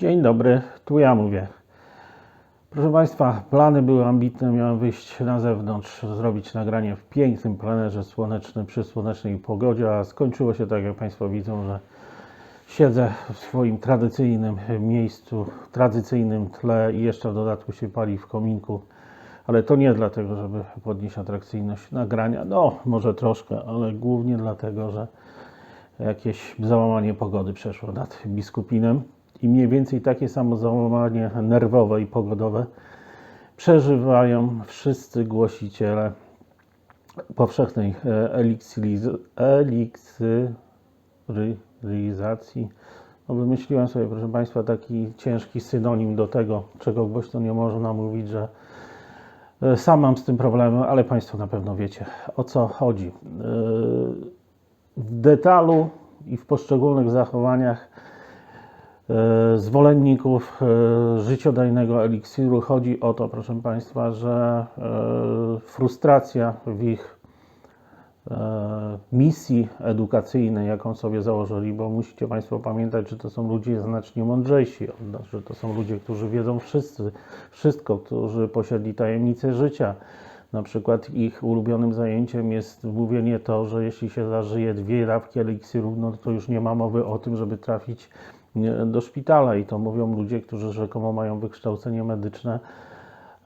Dzień dobry, tu ja mówię. Proszę Państwa, plany były ambitne, miałem wyjść na zewnątrz, zrobić nagranie w pięknym plenerze słonecznym, przy słonecznej pogodzie, a skończyło się tak, jak Państwo widzą, że siedzę w swoim tradycyjnym miejscu, tradycyjnym tle i jeszcze w dodatku się pali w kominku. Ale to nie dlatego, żeby podnieść atrakcyjność nagrania, no może troszkę, ale głównie dlatego, że jakieś załamanie pogody przeszło nad Biskupinem i mniej więcej takie samo załamanie nerwowe i pogodowe przeżywają wszyscy głosiciele powszechnej e, eliksiryzacji. No wymyśliłem sobie, proszę Państwa, taki ciężki synonim do tego, czego głośno nie można mówić, że e, sam mam z tym problemy, ale Państwo na pewno wiecie o co chodzi. E, W detalu i w poszczególnych zachowaniach zwolenników e, życiodajnego eliksiru chodzi o to, proszę Państwa, że e, frustracja w ich e, misji edukacyjnej, jaką sobie założyli, bo musicie Państwo pamiętać, że to są ludzie znacznie mądrzejsi od nas, że to są ludzie, którzy wiedzą wszyscy, wszystko, którzy posiedli tajemnice życia. Na przykład ich ulubionym zajęciem jest mówienie to, że jeśli się zażyje dwie dawki eliksiru, no to już nie ma mowy o tym, żeby trafić do szpitala. I to mówią ludzie, którzy rzekomo mają wykształcenie medyczne.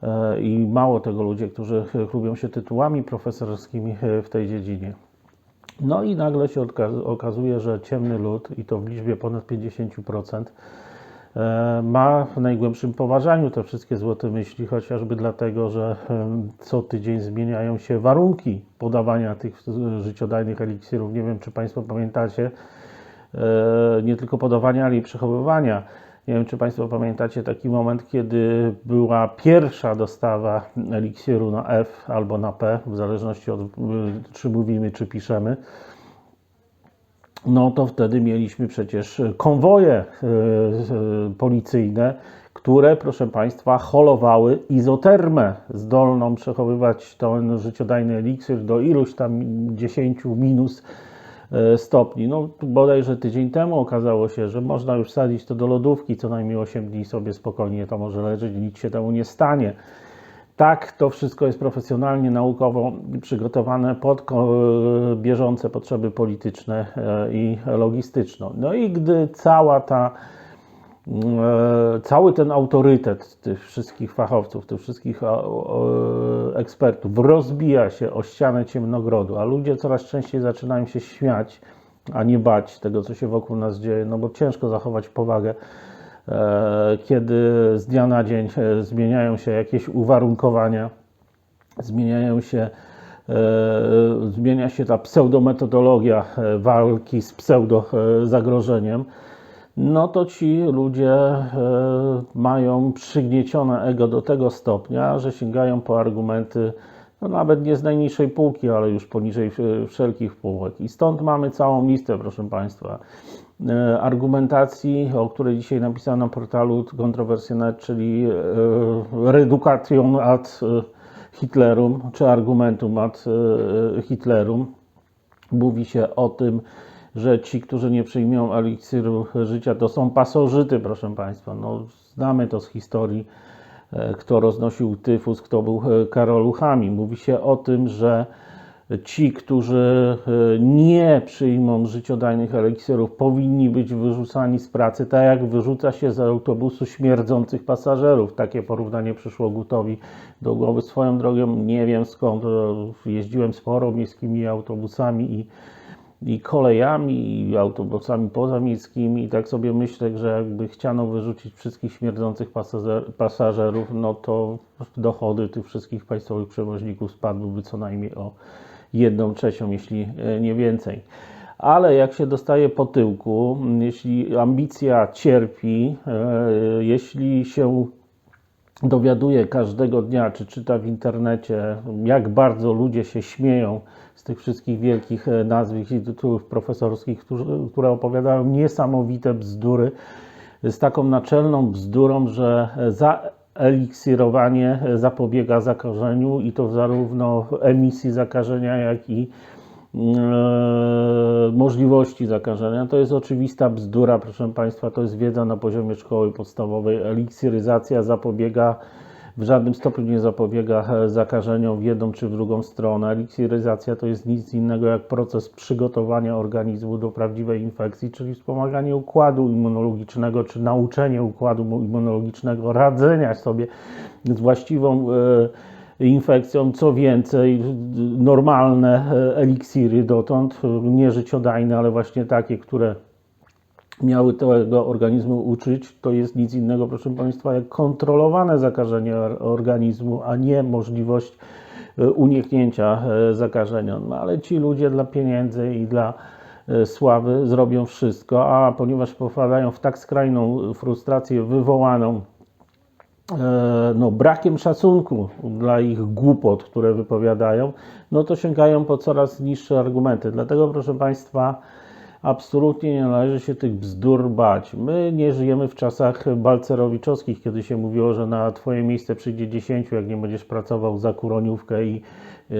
E, I mało tego ludzie, którzy chlubią się tytułami profesorskimi e, w tej dziedzinie. No i nagle się okazuje, że ciemny lud, i to w liczbie ponad 50%, e, ma w najgłębszym poważaniu te wszystkie złote myśli, chociażby dlatego, że em, co tydzień zmieniają się warunki podawania tych e, życiodajnych eliksirów. Nie wiem, czy Państwo pamiętacie, e, nie tylko podawania, ale i przechowywania. Nie wiem, czy Państwo pamiętacie taki moment, kiedy była pierwsza dostawa eliksiru na F albo na P, w zależności od y, czy mówimy, czy piszemy. No to wtedy mieliśmy przecież konwoje y, policyjne, które, proszę Państwa, holowały izotermę zdolną przechowywać ten życiodajny eliksir do iluś tam 10 minus e, stopni. No bodajże tydzień temu okazało się, że można już wsadzić to do lodówki, co najmniej 8 dni sobie spokojnie to może leżeć, nic się temu nie stanie. Tak, to wszystko jest profesjonalnie, naukowo przygotowane pod ko- bieżące potrzeby polityczne e, i logistyczne. No i gdy cała ta e, cały ten autorytet tych wszystkich fachowców, tych wszystkich o, ekspertów rozbija się o ścianę ciemnogrodu, a ludzie coraz częściej zaczynają się śmiać, a nie bać tego, co się wokół nas dzieje, no bo ciężko zachować powagę, e, kiedy z dnia na dzień e, zmieniają się jakieś uwarunkowania, zmieniają się e, zmienia się ta pseudometodologia e, walki z pseudo e, zagrożeniem, no to ci ludzie e, mają przygniecione ego do tego stopnia, że sięgają po argumenty no nawet nie z najniższej półki, ale już poniżej wszelkich półek. I stąd mamy całą listę, proszę Państwa, e, argumentacji, o której dzisiaj napisano na portalu Kontrowersje.net, czyli e, Reducation ad Hitlerum, czy Argumentum ad Hitlerum. Mówi się o tym, że ci, którzy nie przyjmują eliksiru życia, to są pasożyty, proszę Państwa. No, znamy to z historii, e, kto roznosił tyfus, kto był e, karoluchami. Mówi się o tym, że ci, którzy e, nie przyjmą życiodajnych eliksirów, powinni być wyrzucani z pracy, tak jak wyrzuca się z autobusu śmierdzących pasażerów. Takie porównanie przyszło Gutowi do głowy. Swoją drogą nie wiem skąd. Jeździłem sporo miejskimi autobusami i i kolejami, i autobusami pozamieckimi i tak sobie myślę, że jakby chciano wyrzucić wszystkich śmierdzących pasażer, pasażerów, no to dochody tych wszystkich państwowych przewoźników spadłyby co najmniej o jedną trzecią, jeśli e, nie więcej. Ale jak się dostaje po tyłku, jeśli ambicja cierpi, e, jeśli się dowiaduje każdego dnia, czy czyta w internecie, jak bardzo ludzie się śmieją z tych wszystkich wielkich e, nazwisk i tytułów profesorskich, które opowiadają niesamowite bzdury, z taką naczelną bzdurą, że zaeliksirowanie zapobiega zakażeniu i to zarówno emisji zakażenia, jak i e, możliwości zakażenia. To jest oczywista bzdura, proszę Państwa, to jest wiedza na poziomie szkoły podstawowej. Eliksiryzacja zapobiega, w żadnym stopniu nie zapobiega e, zakażeniom w jedną czy w drugą stronę. Eliksiryzacja to jest nic innego jak proces przygotowania organizmu do prawdziwej infekcji, czyli wspomaganie układu immunologicznego, czy nauczenie układu immunologicznego radzenia sobie z właściwą e, infekcją. Co więcej, normalne e, eliksiry dotąd, e, nie życiodajne, ale właśnie takie, które miały tego organizmu uczyć, to jest nic innego, proszę Państwa, jak kontrolowane zakażenie or- organizmu, a nie możliwość e, uniknięcia zakażenia. No, ale ci ludzie dla pieniędzy i dla sławy zrobią wszystko, a ponieważ popadają w tak skrajną frustrację wywołaną no, brakiem szacunku dla ich głupot, które wypowiadają, no to sięgają po coraz niższe argumenty. Dlatego, proszę Państwa, absolutnie nie należy się tych bzdur bać. My nie żyjemy w czasach balcerowiczowskich, kiedy się mówiło, że na Twoje miejsce przyjdzie 10, jak nie będziesz pracował za kuroniówkę i e,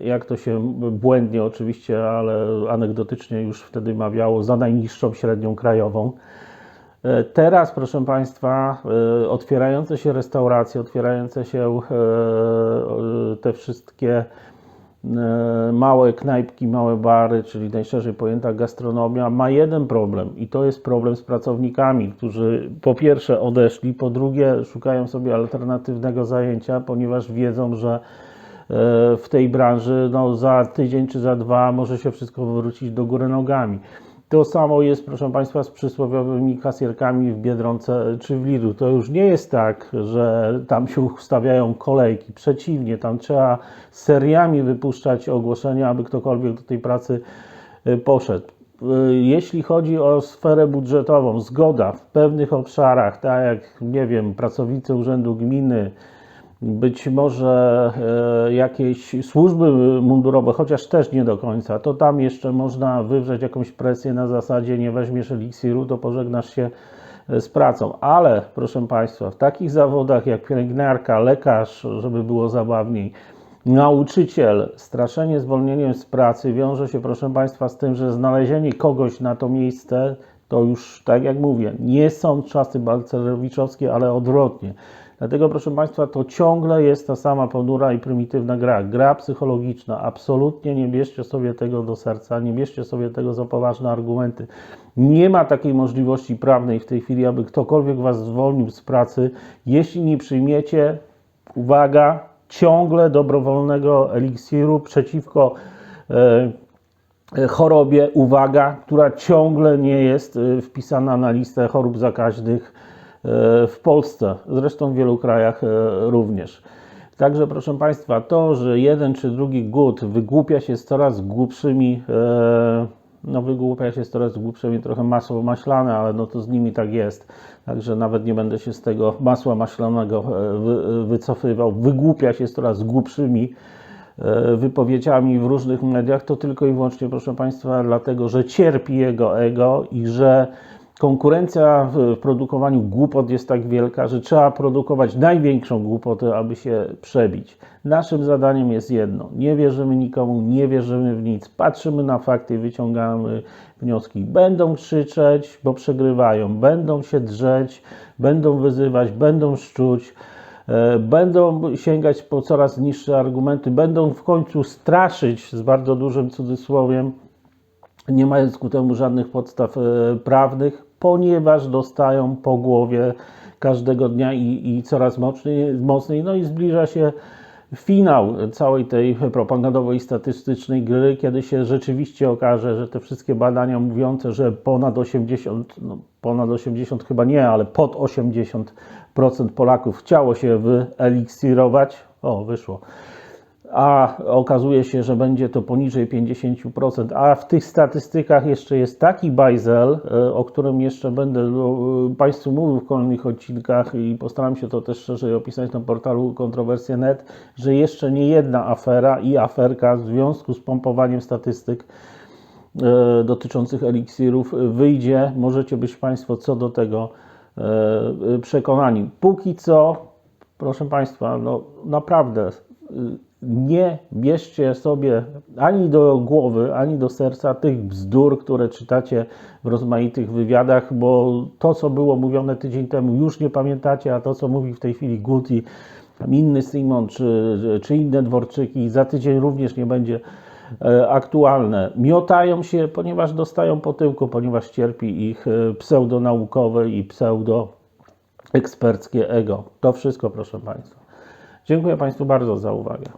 jak to się błędnie oczywiście, ale anegdotycznie już wtedy mawiało, za najniższą średnią krajową. Teraz, proszę Państwa, e, otwierające się restauracje, otwierające się e, e, te wszystkie małe knajpki, małe bary, czyli najszerzej pojęta gastronomia, ma jeden problem i to jest problem z pracownikami, którzy po pierwsze odeszli, po drugie szukają sobie alternatywnego zajęcia, ponieważ wiedzą, że w tej branży no, za tydzień czy za dwa może się wszystko wywrócić do góry nogami. To samo jest, proszę Państwa, z przysłowiowymi kasjerkami w Biedronce czy w Lidlu. To już nie jest tak, że tam się ustawiają kolejki. Przeciwnie, tam trzeba seriami wypuszczać ogłoszenia, aby ktokolwiek do tej pracy y, poszedł. Y, Jeśli chodzi o sferę budżetową, zgoda w pewnych obszarach, tak jak, nie wiem, pracownicy Urzędu Gminy, być może e, jakieś służby mundurowe, chociaż też nie do końca, to tam jeszcze można wywrzeć jakąś presję na zasadzie nie weźmiesz eliksiru, to pożegnasz się e, z pracą. Ale proszę Państwa, w takich zawodach jak pielęgniarka, lekarz, żeby było zabawniej, nauczyciel, straszenie zwolnieniem z pracy wiąże się, proszę Państwa, z tym, że znalezienie kogoś na to miejsce to już, tak jak mówię, nie są czasy balcerowiczowskie, ale odwrotnie. Dlatego, proszę Państwa, to ciągle jest ta sama ponura i prymitywna gra. Gra psychologiczna. Absolutnie nie bierzcie sobie tego do serca, nie bierzcie sobie tego za poważne argumenty. Nie ma takiej możliwości prawnej w tej chwili, aby ktokolwiek Was zwolnił z pracy, jeśli nie przyjmiecie, uwaga, ciągle dobrowolnego eliksiru przeciwko e, chorobie, uwaga, która ciągle nie jest e, wpisana na listę chorób zakaźnych e, w Polsce, zresztą w wielu krajach e, również. Także proszę Państwa, to, że jeden czy drugi głód wygłupia się z coraz głupszymi, e, no wygłupia się z coraz głupszymi, trochę masło maślane, ale no to z nimi tak jest. Także nawet nie będę się z tego masła maślanego e, wy, wycofywał. Wygłupia się z coraz głupszymi e, wypowiedziami w różnych mediach, to tylko i wyłącznie, proszę Państwa, dlatego, że cierpi jego ego i że konkurencja w produkowaniu głupot jest tak wielka, że trzeba produkować największą głupotę, aby się przebić. Naszym zadaniem jest jedno: nie wierzymy nikomu, nie wierzymy w nic, patrzymy na fakty wyciągamy wnioski. Będą krzyczeć, bo przegrywają, będą się drzeć, będą wyzywać, będą szczuć. E, Będą sięgać po coraz niższe argumenty, będą w końcu straszyć z bardzo dużym cudzysłowiem, nie mając ku temu żadnych podstaw e, prawnych, ponieważ dostają po głowie każdego dnia i, i coraz mocniej, mocniej. No i zbliża się finał całej tej propagandowej statystycznej gry, kiedy się rzeczywiście okaże, że te wszystkie badania mówiące, że ponad 80, no ponad 80 chyba nie, ale pod 80% Polaków chciało się wyeliksirować, o wyszło, a okazuje się, że będzie to poniżej 50%, a w tych statystykach jeszcze jest taki bajzel, e, o którym jeszcze będę e, Państwu mówił w kolejnych odcinkach i postaram się to też szerzej opisać na portalu kontrowersje.net, że jeszcze nie jedna afera i aferka w związku z pompowaniem statystyk e, dotyczących eliksirów wyjdzie. Możecie być Państwo co do tego przekonani. Póki co, proszę Państwa, no naprawdę nie bierzcie sobie ani do głowy, ani do serca tych bzdur, które czytacie w rozmaitych wywiadach, bo to, co było mówione tydzień temu, już nie pamiętacie, a to, co mówi w tej chwili Guti, inny Simon czy, czy inne Dworczyki, za tydzień również nie będzie e, aktualne. Miotają się, ponieważ dostają po tyłku, ponieważ cierpi ich e, pseudonaukowe i pseudoeksperckie ego. To wszystko, proszę Państwa. Dziękuję Państwu bardzo za uwagę.